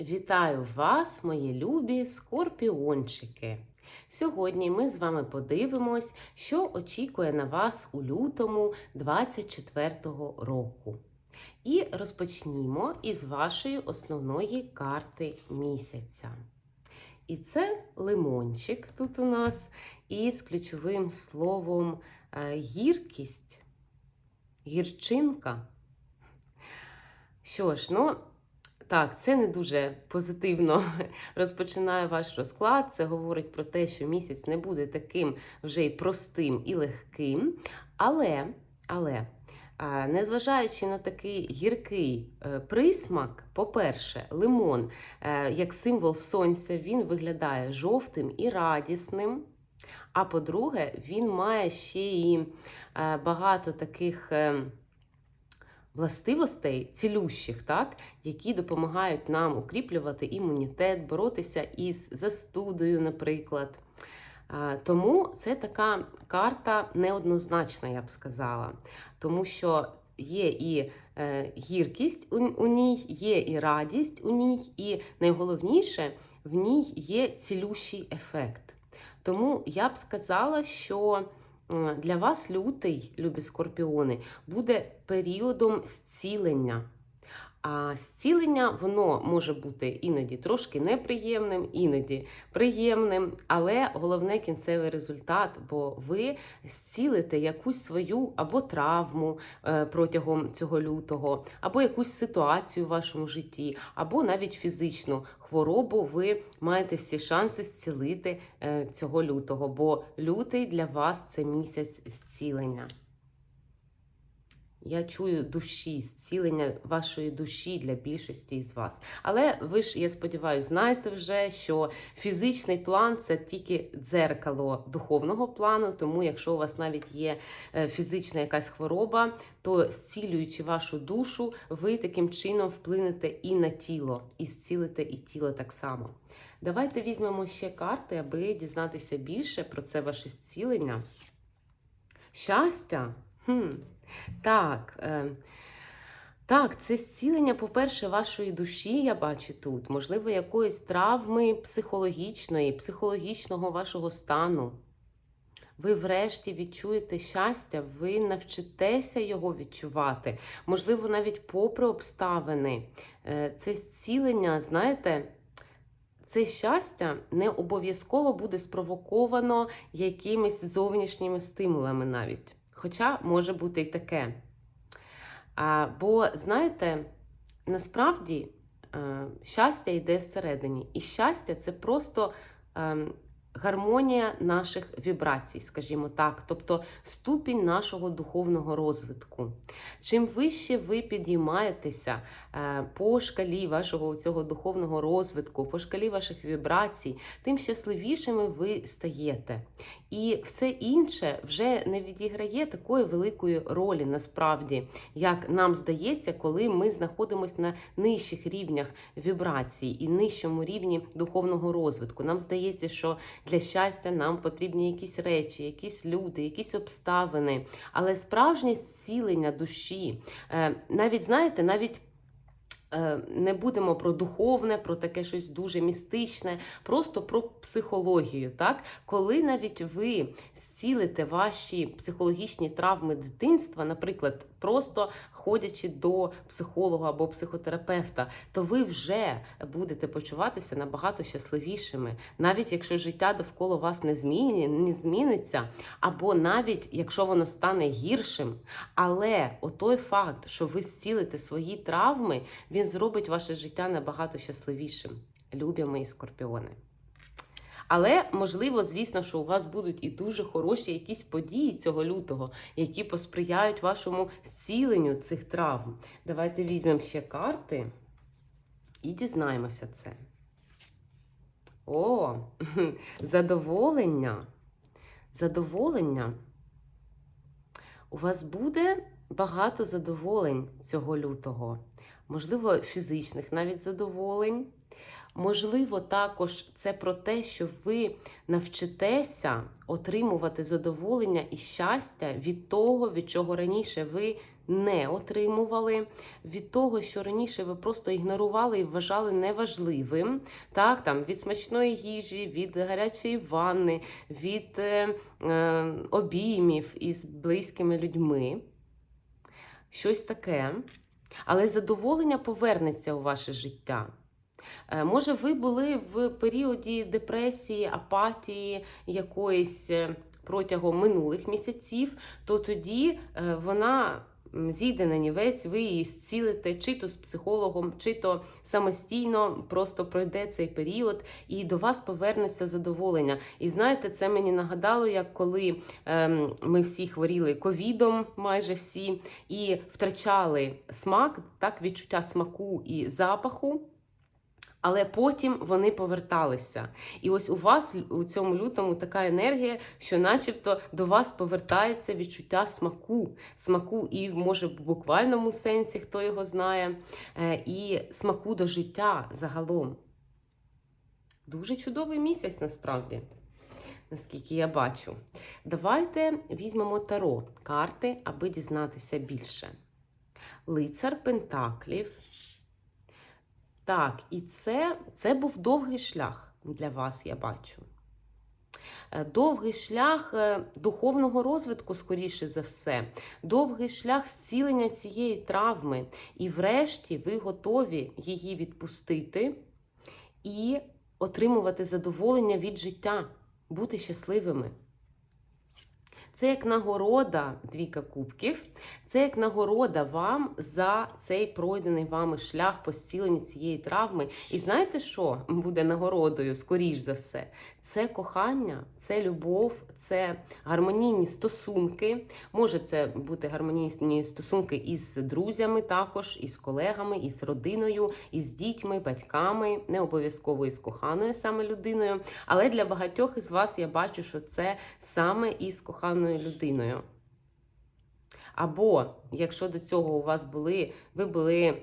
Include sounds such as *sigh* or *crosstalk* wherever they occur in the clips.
Вітаю вас, мої любі скорпіончики! Сьогодні ми з вами подивимось, що очікує на вас у лютому 24-го року. І розпочнімо із вашої основної карти місяця. І це лимончик тут у нас із ключовим словом е, гіркість, гірчинка. Що ж, ну. Так, це не дуже позитивно *laughs* розпочинає ваш розклад. Це говорить про те, що місяць не буде таким вже й простим і легким. Але, але, незважаючи на такий гіркий е, присмак, по-перше, лимон, е, як символ сонця, він виглядає жовтим і радісним. А по-друге, він має ще і е, багато таких. Властивостей цілющих, так, які допомагають нам укріплювати імунітет, боротися із застудою, наприклад. Тому це така карта неоднозначна, я б сказала, тому що є і е, гіркість у, ній, є і радість у ній, і найголовніше в ній є цілющий ефект. Тому я б сказала, що для вас лютий, любі скорпіони, буде періодом зцілення. А зцілення воно може бути іноді трошки неприємним, іноді приємним, але головне кінцевий результат, бо ви зцілите якусь свою або травму е, протягом цього лютого, або якусь ситуацію в вашому житті, або навіть фізичну хворобу. Ви маєте всі шанси зцілити е, цього лютого, бо лютий для вас це місяць зцілення. Я чую душі, зцілення вашої душі для більшості із вас. Але ви ж, я сподіваюся, знаєте вже, що фізичний план це тільки дзеркало духовного плану. Тому, якщо у вас навіть є е, фізична якась хвороба, то зцілюючи вашу душу, ви таким чином вплинете і на тіло, і зцілите і тіло так само. Давайте візьмемо ще карти, аби дізнатися більше про це ваше зцілення. Щастя. Хм. Так, е, так, це зцілення, по-перше, вашої душі, я бачу тут, можливо, якоїсь травми психологічної, психологічного вашого стану. Ви врешті відчуєте щастя, ви навчитеся його відчувати. Можливо, навіть попри обставини. Е, Це зцілення, знаєте, це щастя не обов'язково буде спровоковано якимись зовнішніми стимулами навіть. Хоча може бути і таке. А, Бо, знаєте, насправді е, щастя йде зсередині. І щастя це просто е, гармонія наших вібрацій, скажімо так, тобто ступінь нашого духовного розвитку. Чим вище ви підіймаєтеся е, по шкалі вашого цього духовного розвитку, по шкалі ваших вібрацій, тим щасливішими ви стаєте. І все інше вже не відіграє такої великої ролі, насправді, як нам здається, коли ми знаходимося на нижчих рівнях вібрацій і нижчому рівні духовного розвитку. Нам здається, що для щастя нам потрібні якісь речі, якісь люди, якісь обставини. Але справжнє зцілення душі, е, навіть знаєте, навіть. Е, Не будемо про духовне, про таке щось дуже містичне, просто про психологію. Так? Коли навіть ви зцілите ваші психологічні травми дитинства, наприклад, просто ходячи до психолога або психотерапевта, то ви вже будете почуватися набагато щасливішими, навіть якщо життя довкола вас не, не зміниться, або навіть якщо воно стане гіршим. Але отой факт, що ви зцілите свої травми, він зробить ваше життя набагато щасливішим. Любі мої скорпіони. Але можливо, звісно, що у вас будуть і дуже хороші якісь події цього лютого, які посприяють вашому зціленню цих травм. Давайте візьмемо ще карти і дізнаємося це. О, *laughs* задоволення. Задоволення. У вас буде багато задоволень цього лютого. Можливо, фізичних навіть задоволень. Можливо, також це про те, що ви навчитеся отримувати задоволення і щастя від того, від чого раніше ви не отримували, від того, що раніше ви просто ігнорували і вважали неважливим, так, там, від смачної їжі, від гарячої ванни, від е, е, обіймів із близькими людьми. Щось таке. Але задоволення повернеться у ваше життя. Е, Може, ви були в періоді депресії, апатії якоїсь е, протягом минулих місяців, то тоді е, вона зійде на нівець, ви її зцілите, чи то з психологом, чи то самостійно просто пройде цей період, і до вас повернеться задоволення. І знаєте, це мені нагадало, як коли ем, ми всі хворіли ковідом, майже всі, і втрачали смак, так, відчуття смаку і запаху. Але потім вони поверталися. І ось у вас у цьому лютому така енергія, що, начебто, до вас повертається відчуття смаку, смаку, і може в буквальному сенсі, хто його знає, е, і смаку до життя загалом. Дуже чудовий місяць насправді, наскільки я бачу. Давайте візьмемо таро карти, аби дізнатися більше. Лицар Пентаклів. Так, і це, це був довгий шлях для вас, я бачу. Е, Довгий шлях е, духовного розвитку, скоріше за все, довгий шлях зцілення цієї травми. І врешті ви готові її відпустити і отримувати задоволення від життя, бути щасливими. Це як нагорода двійка кубків, це як нагорода вам за цей пройдений вами шлях по зціленню цієї травми. І знаєте, що буде нагородою, скоріш за все? Це кохання, це любов, це гармонійні стосунки. Може, це бути гармонійні стосунки із друзями, також, із колегами, із родиною, із дітьми, батьками, не обов'язково із коханою саме людиною. Але для багатьох із вас я бачу, що це саме із коханою людиною. Або якщо до цього у вас були, ви були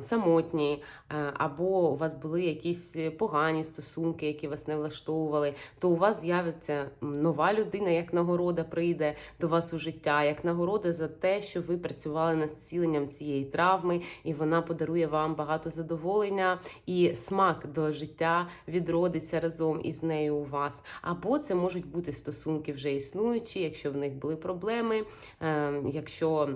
самотні, е, або у вас були якісь погані стосунки, які вас не влаштовували, то у вас з'явиться нова людина, як нагорода прийде до вас у життя, як нагорода за те, що ви працювали над зціленням цієї травми, і вона подарує вам багато задоволення і смак до життя відродиться разом із нею у вас. Або це можуть бути стосунки вже існуючі, якщо в них були проблеми, е, якщо.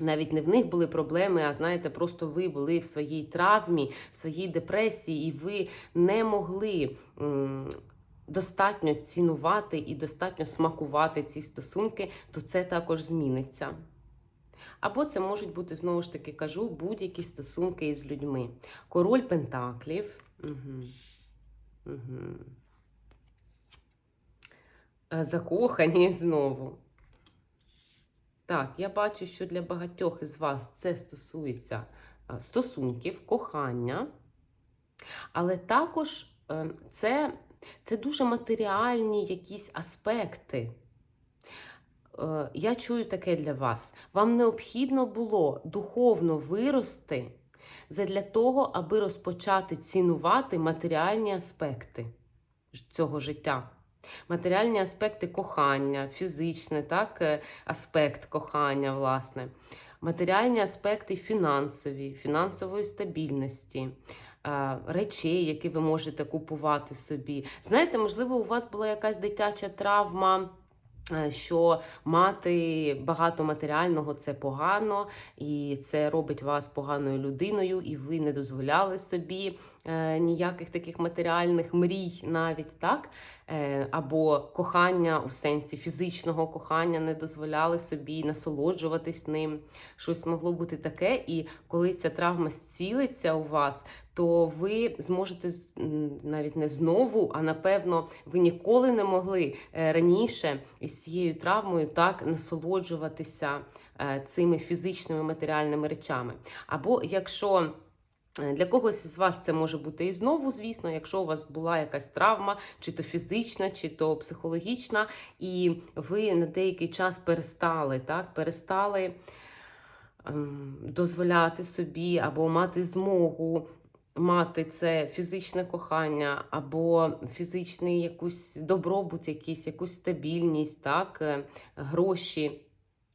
Навіть не в них були проблеми, а знаєте, просто ви були в своїй травмі, в своїй депресії, і ви не могли достатньо цінувати і достатньо смакувати ці стосунки, то це також зміниться. Або це можуть бути, знову ж таки кажу, будь-які стосунки із людьми. Король Пентаклів. Угу. Угу. Закохані знову. Так, я бачу, що для багатьох із вас це стосується стосунків, кохання, але також е, це, це дуже матеріальні якісь аспекти. Е, Я чую таке для вас. Вам необхідно було духовно вирости задля того, аби розпочати цінувати матеріальні аспекти цього життя. Матеріальні аспекти кохання, фізичне, так, е, аспект кохання, власне, матеріальні аспекти фінансові, фінансової стабільності, е, речей, які ви можете купувати собі. Знаєте, можливо, у вас була якась дитяча травма. е, Що мати багато матеріального це погано, і це робить вас поганою людиною, і ви не дозволяли собі ніяких таких матеріальних мрій, навіть так. Е, або кохання у сенсі фізичного кохання не дозволяли собі насолоджуватись ним. Щось могло бути таке, і коли ця травма зцілиться у вас, то ви зможете навіть не знову, а напевно, ви ніколи не могли е, раніше із цією травмою так насолоджуватися е, цими фізичними матеріальними речами. Або якщо Е, Для когось із вас це може бути і знову, звісно, якщо у вас була якась травма, чи то фізична, чи то психологічна, і ви на деякий час перестали, так, перестали ем, дозволяти собі або мати змогу мати це фізичне кохання, або фізичний якусь добробут, якийсь, якусь стабільність, так, е, гроші.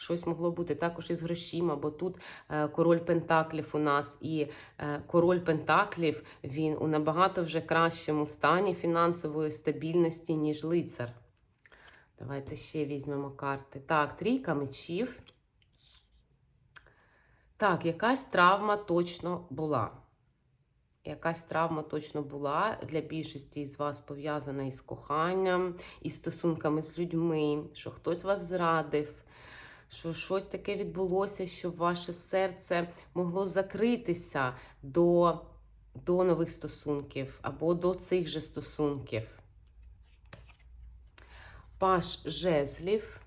Щось могло бути також із грошима, бо тут е, король Пентаклів у нас і е, король Пентаклів він у набагато вже кращому стані фінансової стабільності, ніж лицар. Давайте ще візьмемо карти. Так, трійка мечів. Так, якась травма точно була. Якась травма точно була для більшості з вас пов'язана із коханням, із стосунками з людьми, що хтось вас зрадив, що щось таке відбулося, що ваше серце могло закритися до, до нових стосунків або до цих же стосунків. Паш жезлів.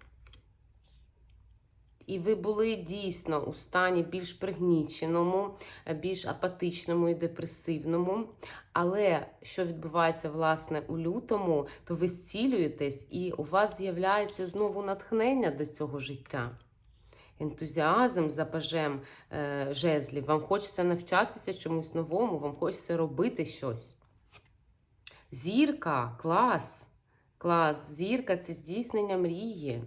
І ви були дійсно у стані більш пригніченому, більш апатичному і депресивному. Але що відбувається власне у лютому, то ви зцілюєтесь, і у вас з'являється знову натхнення до цього життя. Ентузіазм за пажем е, жезлів. Вам хочеться навчатися чомусь новому, вам хочеться робити щось. Зірка, клас. Клас. Зірка це здійснення мрії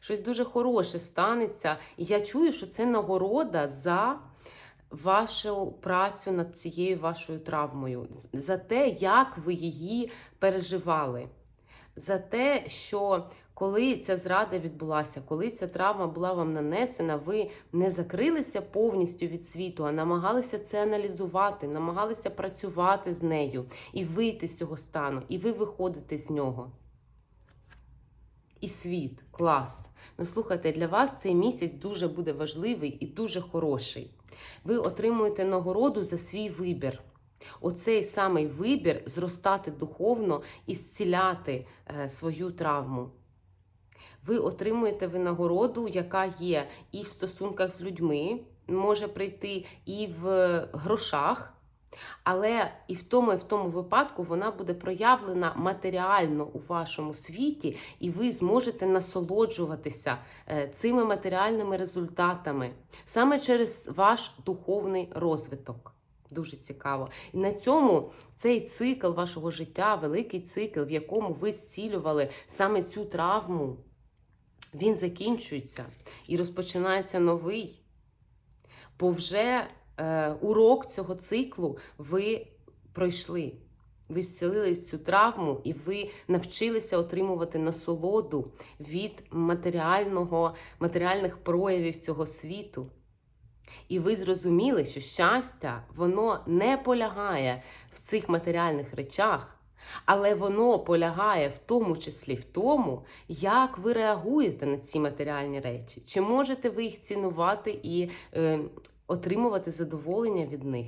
щось дуже хороше станеться. І я чую, що це нагорода за вашу працю над цією вашою травмою, за те, як ви її переживали, за те, що коли ця зрада відбулася, коли ця травма була вам нанесена, ви не закрилися повністю від світу, а намагалися це аналізувати, намагалися працювати з нею і вийти з цього стану, і ви виходите з нього і світ, клас. Ну, слухайте, для вас цей місяць дуже буде важливий і дуже хороший. Ви отримуєте нагороду за свій вибір. Оцей самий вибір зростати духовно і зціляти е, свою травму. Ви отримуєте винагороду, яка є і в стосунках з людьми, може прийти, і в грошах. Але і в тому, і в тому випадку вона буде проявлена матеріально у вашому світі, і ви зможете насолоджуватися е, цими матеріальними результатами саме через ваш духовний розвиток. Дуже цікаво. І на цьому цей цикл вашого життя, великий цикл, в якому ви зцілювали саме цю травму, він закінчується і розпочинається новий. Бо вже урок цього циклу ви пройшли. Ви зцілили цю травму, і ви навчилися отримувати насолоду від матеріального, матеріальних проявів цього світу. І ви зрозуміли, що щастя, воно не полягає в цих матеріальних речах, але воно полягає в тому числі в тому, як ви реагуєте на ці матеріальні речі. Чи можете ви їх цінувати і е, отримувати задоволення від них.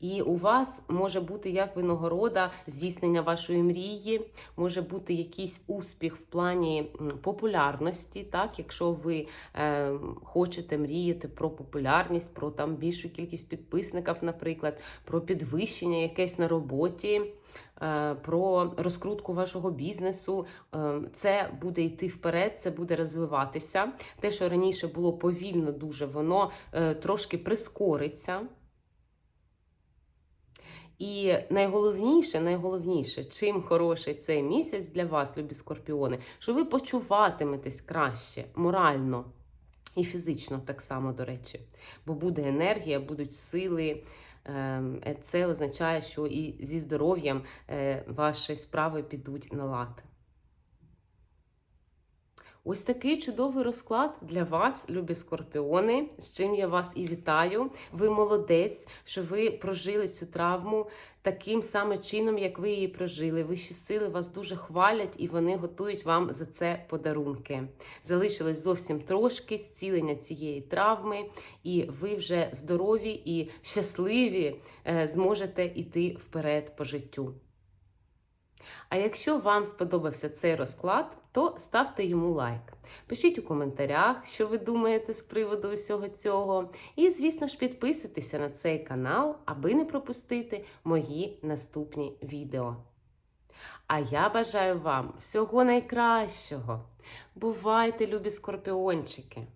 І у вас може бути як винагорода здійснення вашої мрії, може бути якийсь успіх в плані популярності, так, якщо ви е, хочете мріяти про популярність, про там більшу кількість підписників, наприклад, про підвищення якесь на роботі. Е, про розкрутку вашого бізнесу. Е, це буде йти вперед, це буде розвиватися. Те, що раніше було повільно, дуже воно е, трошки прискориться. І найголовніше, найголовніше, чим хороший цей місяць для вас, любі скорпіони, що ви почуватиметесь краще морально і фізично так само, до речі. Бо буде енергія, будуть сили. Ем, е, це означає, що і зі здоров'ям е, ваші справи підуть на лад. Ось такий чудовий розклад для вас, любі скорпіони, з чим я вас і вітаю. Ви молодець, що ви прожили цю травму таким самим чином, як ви її прожили. Вищі сили вас дуже хвалять і вони готують вам за це подарунки. Залишилось зовсім трошки зцілення цієї травми, і ви вже здорові і щасливі е, зможете йти вперед по життю. А якщо вам сподобався цей розклад, то ставте йому лайк. Пишіть у коментарях, що ви думаєте з приводу усього цього. І, звісно ж, підписуйтеся на цей канал, аби не пропустити мої наступні відео. А я бажаю вам всього найкращого. Бувайте, любі скорпіончики!